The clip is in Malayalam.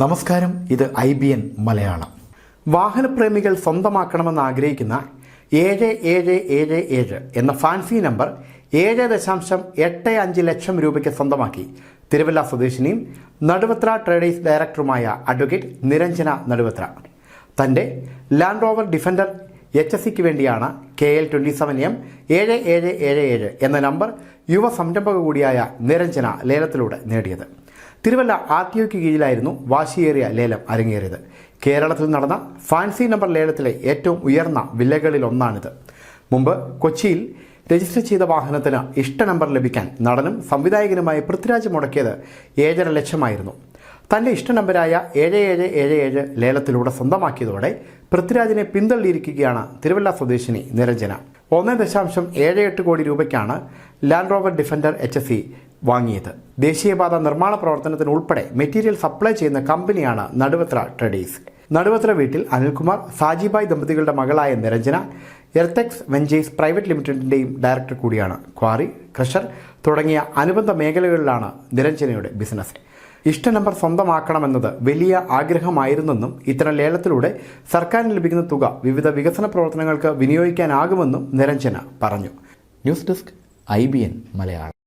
നമസ്കാരം ഇത് ഐ ബി എൻ മലയാളം. വാഹനപ്രേമികൾ സ്വന്തമാക്കണമെന്ന് ആഗ്രഹിക്കുന്ന ഏഴ് ഏഴ് ഏഴ് ഏഴ് എന്ന ഫാൻസി നമ്പർ ഏഴ് ദശാംശം എട്ട് അഞ്ച് ലക്ഷം രൂപയ്ക്ക് സ്വന്തമാക്കി. തിരുവല്ല സ്വദേശിനിയും നടുവത്ര ട്രേഡേഴ്സ് ഡയറക്ടറുമായ അഡ്വക്കേറ്റ് നിരഞ്ജന നടുവത്ര. തന്റെ Land Rover Defender H S സിക്ക് വേണ്ടിയാണ് K L twenty seven M ഏഴ് ഏഴ് ഏഴ് ഏഴ് എന്ന നമ്പർ യുവ സംരംഭക കൂടിയായ നിരഞ്ജന ലേലത്തിലൂടെ നേടിയത്. തിരുവല്ല ഒക്ക് കീഴിലായിരുന്നു വാശിയേറിയ ലേലം അരങ്ങേറിയത്. കേരളത്തിൽ നടന്ന ഫാൻസി നമ്പർ ലേലത്തിലെ ഏറ്റവും ഉയർന്ന വിലകളിലൊന്നാണിത്. മുമ്പ് കൊച്ചിയിൽ രജിസ്റ്റർ ചെയ്ത വാഹനത്തിന് ഇഷ്ട നമ്പർ ലഭിക്കാൻ നടനും സംവിധായകനുമായ പൃഥ്വിരാജ് മുടക്കിയത് ഏഴര ലക്ഷമായിരുന്നു. തന്റെ ഇഷ്ട നമ്പരായ ഏഴ് ഏഴ് ഏഴ് ഏഴ് ലേലത്തിലൂടെ സ്വന്തമാക്കിയതോടെ പൃഥ്വിരാജിനെ പിന്തള്ളിയിരിക്കുകയാണ് തിരുവല്ല സ്വദേശിനി നിരഞ്ജന. ഒന്ന് ദശാംശം ഏഴ് എട്ട് കോടി രൂപയ്ക്കാണ് Land Rover Defender H S C വാങ്ങിയത്. ദേശീയപാത നിർമ്മാണ പ്രവർത്തനത്തിന് ഉൾപ്പെടെ മെറ്റീരിയൽ സപ്ലൈ ചെയ്യുന്ന കമ്പനിയാണ് നടുവത്ര ട്രഡീസ്. നടുവത്ര വീട്ടിൽ അനിൽകുമാർ സാജിബായ് ദമ്പതികളുടെ മകളായ നിരഞ്ജന എർതെക്സ് വെഞ്ചേഴ്സ് പ്രൈവറ്റ് ലിമിറ്റഡിന്റെയും ഡയറക്ടർ കൂടിയാണ് ക്വാറി ക്രഷർ തുടങ്ങിയ അനുബന്ധ മേഖലകളിലാണ് നിരഞ്ജനയുടെ ബിസിനസ്. ഇഷ്ട നമ്പർ സ്വന്തമാക്കണമെന്നത് വലിയ ആഗ്രഹമായിരുന്നെന്നും ഇത്തരം ലേലത്തിലൂടെ സർക്കാരിന് ലഭിക്കുന്ന തുക വിവിധ വികസന പ്രവർത്തനങ്ങൾക്ക് വിനിയോഗിക്കാനാകുമെന്നും നിരഞ്ജന പറഞ്ഞു. News desk I Malayalam.